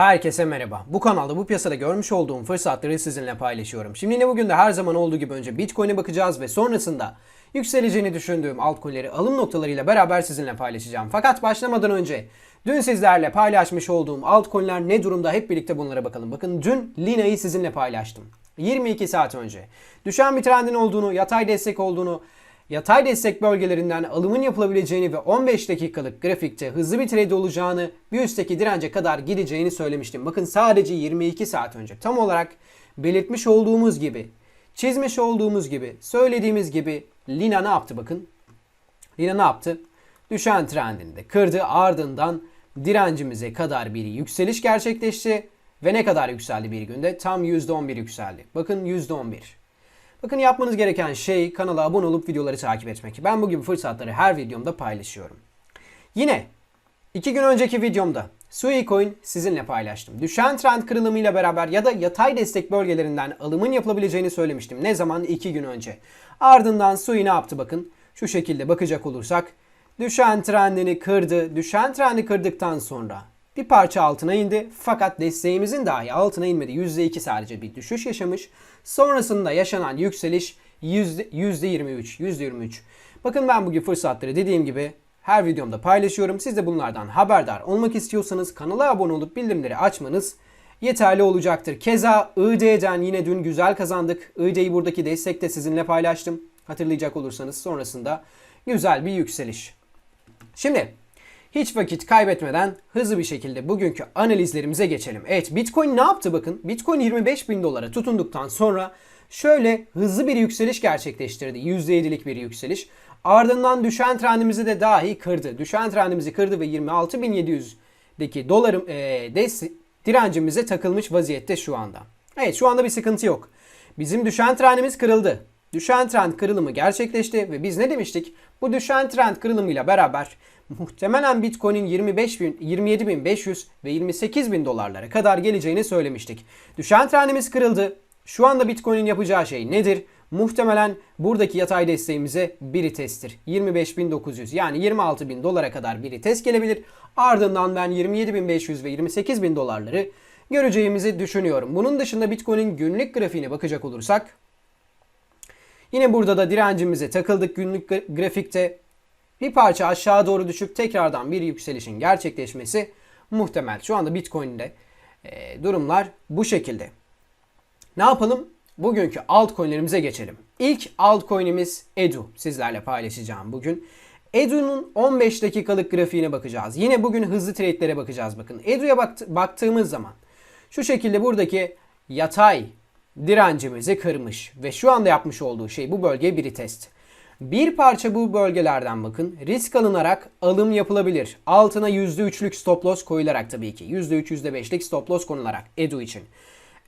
Herkese merhaba. Bu kanalda bu piyasada görmüş olduğum fırsatları sizinle paylaşıyorum. Şimdi yine bugün de her zaman olduğu gibi önce Bitcoin'e bakacağız ve sonrasında yükseleceğini düşündüğüm altcoin'leri alım noktalarıyla beraber sizinle paylaşacağım. Fakat başlamadan önce dün sizlerle paylaşmış olduğum altcoin'ler ne durumda hep birlikte bunlara bakalım. Bakın dün Lina'yı sizinle paylaştım. 22 saat önce. Düşen bir trendin olduğunu, yatay destek olduğunu, yatay destek bölgelerinden alımın yapılabileceğini ve 15 dakikalık grafikte hızlı bir trade olacağını, bir üstteki dirence kadar gideceğini söylemiştim. Bakın sadece 22 saat önce tam olarak belirtmiş olduğumuz gibi, çizmiş olduğumuz gibi, söylediğimiz gibi Lina ne yaptı bakın. Lina ne yaptı? Düşen trendini de kırdı ardından direncimize kadar bir yükseliş gerçekleşti. Ve ne kadar yükseldi bir günde? Tam %11 yükseldi. Bakın %11. Bakın yapmanız gereken şey kanala abone olup videoları takip etmek. Ben bu gibi fırsatları her videomda paylaşıyorum. Yine iki gün önceki videomda Sui Coin sizinle paylaştım. Düşen trend kırılımıyla beraber ya da yatay destek bölgelerinden alımın yapılabileceğini söylemiştim. Ne zaman? İki gün önce. Ardından Sui ne yaptı bakın. Şu şekilde bakacak olursak düşen trendini kırdı. Düşen trendi kırdıktan sonra bir parça altına indi fakat desteğimizin dahi altına inmedi. %2 sadece bir düşüş yaşamış. Sonrasında yaşanan yükseliş %23, %23. Bakın ben bugün fırsatları dediğim gibi her videomda paylaşıyorum. Siz de bunlardan haberdar olmak istiyorsanız kanala abone olup bildirimleri açmanız yeterli olacaktır. Keza ID'den yine dün güzel kazandık. ID'yi buradaki destekte sizinle paylaştım. Hatırlayacak olursanız sonrasında güzel bir yükseliş. Şimdi hiç vakit kaybetmeden hızlı bir şekilde bugünkü analizlerimize geçelim. Evet Bitcoin ne yaptı bakın. Bitcoin 25 bin dolara tutunduktan sonra şöyle hızlı bir yükseliş gerçekleştirdi. %7'lik bir yükseliş. Ardından düşen trendimizi de dahi kırdı. Düşen trendimizi kırdı ve 26.700'deki dolarım e, des- direncimize takılmış vaziyette şu anda. Evet şu anda bir sıkıntı yok. Bizim düşen trendimiz kırıldı. Düşen trend kırılımı gerçekleşti ve biz ne demiştik? Bu düşen trend kırılımıyla beraber muhtemelen Bitcoin'in 25 bin, 27.500 ve 28.000 dolarlara kadar geleceğini söylemiştik. Düşen trendimiz kırıldı. Şu anda Bitcoin'in yapacağı şey nedir? Muhtemelen buradaki yatay desteğimize biri testtir. 25.900 yani 26.000 dolara kadar biri test gelebilir. Ardından ben 27.500 ve 28.000 dolarları göreceğimizi düşünüyorum. Bunun dışında Bitcoin'in günlük grafiğine bakacak olursak Yine burada da direncimize takıldık günlük grafikte. Bir parça aşağı doğru düşüp tekrardan bir yükselişin gerçekleşmesi muhtemel. Şu anda Bitcoin'de e, durumlar bu şekilde. Ne yapalım? Bugünkü altcoin'lerimize geçelim. İlk altcoin'imiz Edu. Sizlerle paylaşacağım bugün. Edu'nun 15 dakikalık grafiğine bakacağız. Yine bugün hızlı trade'lere bakacağız bakın. Edu'ya bakt baktığımız zaman şu şekilde buradaki yatay direncimizi kırmış ve şu anda yapmış olduğu şey bu bölgeye bir test. Bir parça bu bölgelerden bakın risk alınarak alım yapılabilir. Altına %3'lük stop loss koyularak tabii ki. %3 %5'lik stop loss konularak Edu için.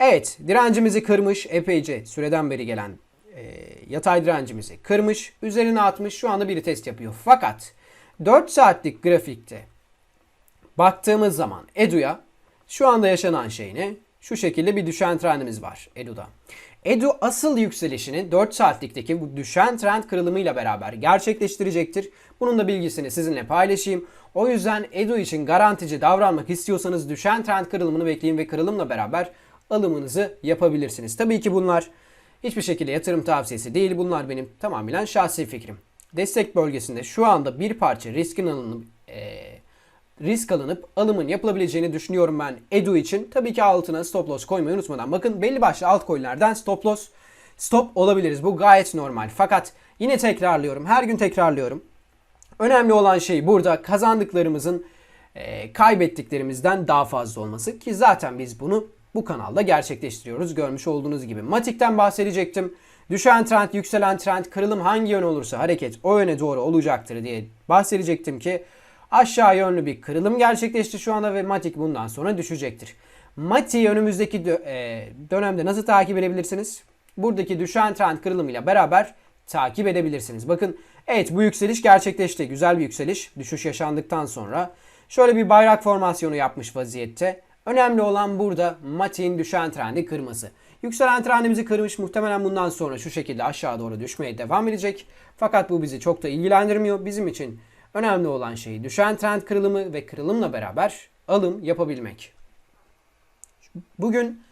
Evet direncimizi kırmış epeyce süreden beri gelen e, yatay direncimizi kırmış. Üzerine atmış şu anda bir test yapıyor. Fakat 4 saatlik grafikte baktığımız zaman Edu'ya şu anda yaşanan şey ne? Şu şekilde bir düşen trendimiz var Edu'da. Edu asıl yükselişini 4 saatlikteki bu düşen trend kırılımıyla beraber gerçekleştirecektir. Bunun da bilgisini sizinle paylaşayım. O yüzden Edu için garantici davranmak istiyorsanız düşen trend kırılımını bekleyin ve kırılımla beraber alımınızı yapabilirsiniz. Tabii ki bunlar hiçbir şekilde yatırım tavsiyesi değil. Bunlar benim tamamen şahsi fikrim. Destek bölgesinde şu anda bir parça riskin alınıp e, risk alınıp alımın yapılabileceğini düşünüyorum ben Edu için. Tabii ki altına stop loss koymayı unutmadan. Bakın belli başlı altcoin'lerden stop loss stop olabiliriz. Bu gayet normal. Fakat yine tekrarlıyorum. Her gün tekrarlıyorum. Önemli olan şey burada kazandıklarımızın e, kaybettiklerimizden daha fazla olması ki zaten biz bunu bu kanalda gerçekleştiriyoruz. Görmüş olduğunuz gibi. Matik'ten bahsedecektim. Düşen trend, yükselen trend, kırılım hangi yön olursa hareket o yöne doğru olacaktır diye bahsedecektim ki aşağı yönlü bir kırılım gerçekleşti şu anda ve Matic bundan sonra düşecektir. Matic'i önümüzdeki dö- e, dönemde nasıl takip edebilirsiniz? Buradaki düşen trend kırılımıyla beraber takip edebilirsiniz. Bakın evet bu yükseliş gerçekleşti. Güzel bir yükseliş. Düşüş yaşandıktan sonra şöyle bir bayrak formasyonu yapmış vaziyette. Önemli olan burada Matic'in düşen trendi kırması. Yükselen trendimizi kırmış muhtemelen bundan sonra şu şekilde aşağı doğru düşmeye devam edecek. Fakat bu bizi çok da ilgilendirmiyor. Bizim için Önemli olan şey düşen trend kırılımı ve kırılımla beraber alım yapabilmek. Bugün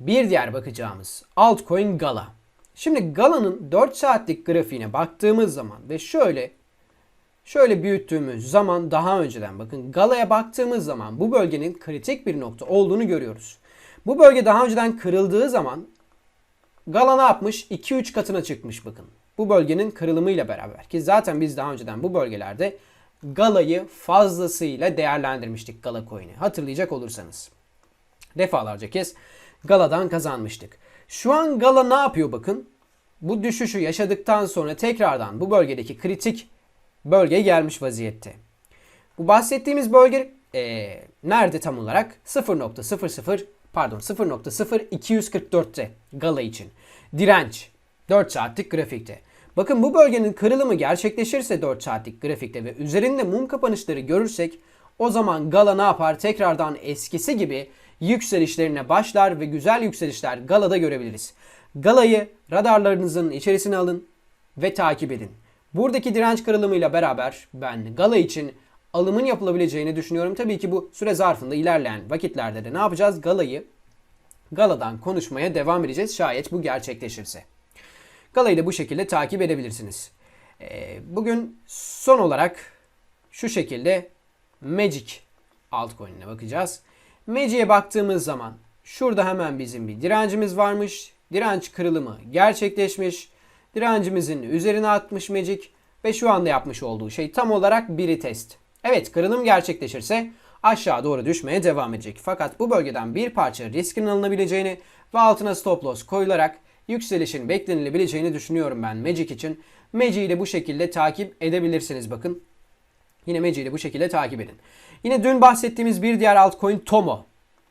bir diğer bakacağımız altcoin Gala. Şimdi Gala'nın 4 saatlik grafiğine baktığımız zaman ve şöyle şöyle büyüttüğümüz zaman daha önceden bakın Gala'ya baktığımız zaman bu bölgenin kritik bir nokta olduğunu görüyoruz. Bu bölge daha önceden kırıldığı zaman Gala ne yapmış? 2-3 katına çıkmış bakın. Bu bölgenin kırılımıyla beraber ki zaten biz daha önceden bu bölgelerde Gala'yı fazlasıyla değerlendirmiştik Gala coin'i. Hatırlayacak olursanız. Defalarca kez Gala'dan kazanmıştık. Şu an Gala ne yapıyor bakın? Bu düşüşü yaşadıktan sonra tekrardan bu bölgedeki kritik bölgeye gelmiş vaziyette. Bu bahsettiğimiz bölge eee, nerede tam olarak? 0.00 pardon 0.0244'te Gala için. Direnç 4 saatlik grafikte. Bakın bu bölgenin kırılımı gerçekleşirse 4 saatlik grafikte ve üzerinde mum kapanışları görürsek o zaman Gala ne yapar? Tekrardan eskisi gibi yükselişlerine başlar ve güzel yükselişler Gala'da görebiliriz. Gala'yı radarlarınızın içerisine alın ve takip edin. Buradaki direnç kırılımıyla beraber ben Gala için alımın yapılabileceğini düşünüyorum. Tabii ki bu süre zarfında ilerleyen vakitlerde de ne yapacağız? Gala'yı Gala'dan konuşmaya devam edeceğiz şayet bu gerçekleşirse. Gala'yı da bu şekilde takip edebilirsiniz. Ee, bugün son olarak şu şekilde Magic altcoin'ine bakacağız. Magic'e baktığımız zaman şurada hemen bizim bir direncimiz varmış. Direnç kırılımı gerçekleşmiş. Direncimizin üzerine atmış Magic ve şu anda yapmış olduğu şey tam olarak biri test. Evet kırılım gerçekleşirse aşağı doğru düşmeye devam edecek. Fakat bu bölgeden bir parça riskin alınabileceğini ve altına stop loss koyularak yükselişin beklenilebileceğini düşünüyorum ben Magic için. Magic'i de bu şekilde takip edebilirsiniz bakın. Yine Magic'i bu şekilde takip edin. Yine dün bahsettiğimiz bir diğer altcoin Tomo.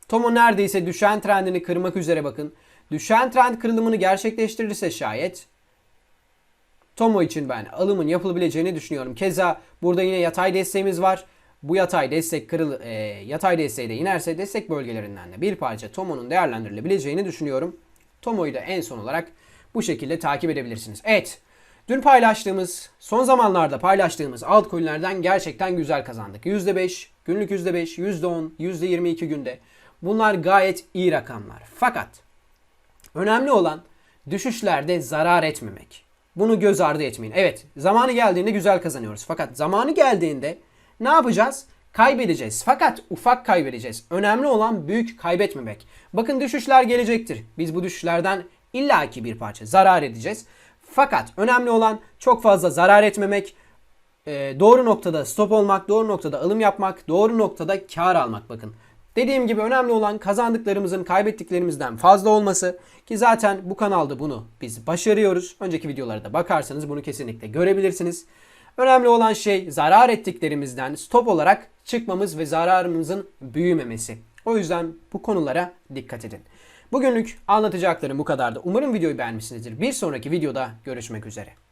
Tomo neredeyse düşen trendini kırmak üzere bakın. Düşen trend kırılımını gerçekleştirirse şayet Tomo için ben alımın yapılabileceğini düşünüyorum. Keza burada yine yatay desteğimiz var. Bu yatay destek kırıl e, yatay desteği de inerse destek bölgelerinden de bir parça Tomo'nun değerlendirilebileceğini düşünüyorum. Tomo'yu da en son olarak bu şekilde takip edebilirsiniz. Evet. Dün paylaştığımız, son zamanlarda paylaştığımız altcoin'lerden gerçekten güzel kazandık. %5, günlük %5, %10, %22 günde. Bunlar gayet iyi rakamlar. Fakat önemli olan düşüşlerde zarar etmemek. Bunu göz ardı etmeyin. Evet, zamanı geldiğinde güzel kazanıyoruz. Fakat zamanı geldiğinde ne yapacağız? Kaybedeceğiz. Fakat ufak kaybedeceğiz. Önemli olan büyük kaybetmemek. Bakın düşüşler gelecektir. Biz bu düşüşlerden illaki bir parça zarar edeceğiz. Fakat önemli olan çok fazla zarar etmemek, e, doğru noktada stop olmak, doğru noktada alım yapmak, doğru noktada kar almak bakın. Dediğim gibi önemli olan kazandıklarımızın kaybettiklerimizden fazla olması ki zaten bu kanalda bunu biz başarıyoruz. Önceki videolara da bakarsanız bunu kesinlikle görebilirsiniz. Önemli olan şey zarar ettiklerimizden stop olarak çıkmamız ve zararımızın büyümemesi. O yüzden bu konulara dikkat edin. Bugünlük anlatacaklarım bu kadardı. Umarım videoyu beğenmişsinizdir. Bir sonraki videoda görüşmek üzere.